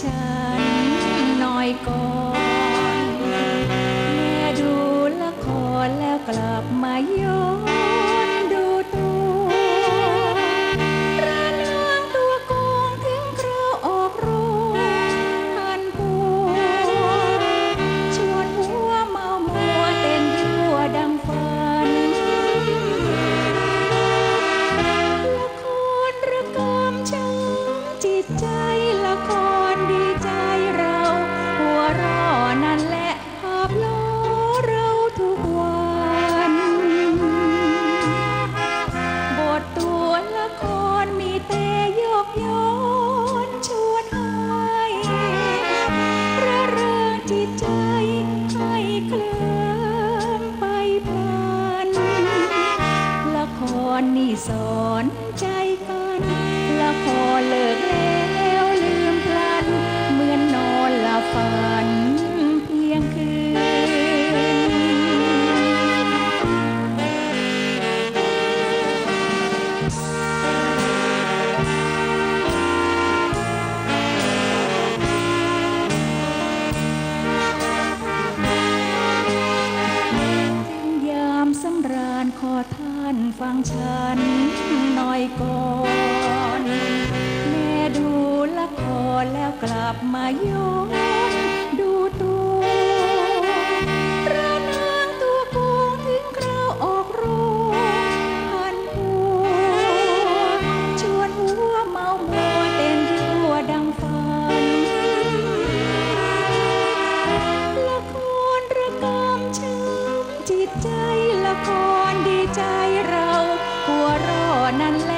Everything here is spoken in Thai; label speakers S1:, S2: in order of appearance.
S1: ฉันหน่อยก่อน รนี่สอนใจกันละคร ฉันหน่อยก่อนแม่ดูละครแล้วกลับมาย้อนดูตัวพระนางตัวโกงถึงคราวออกโรงพันผัวชวนหัวเมามัวเต้นรัวดังฟันละครระกำช้ำจิตใจละครดีใจเรา นั้นแล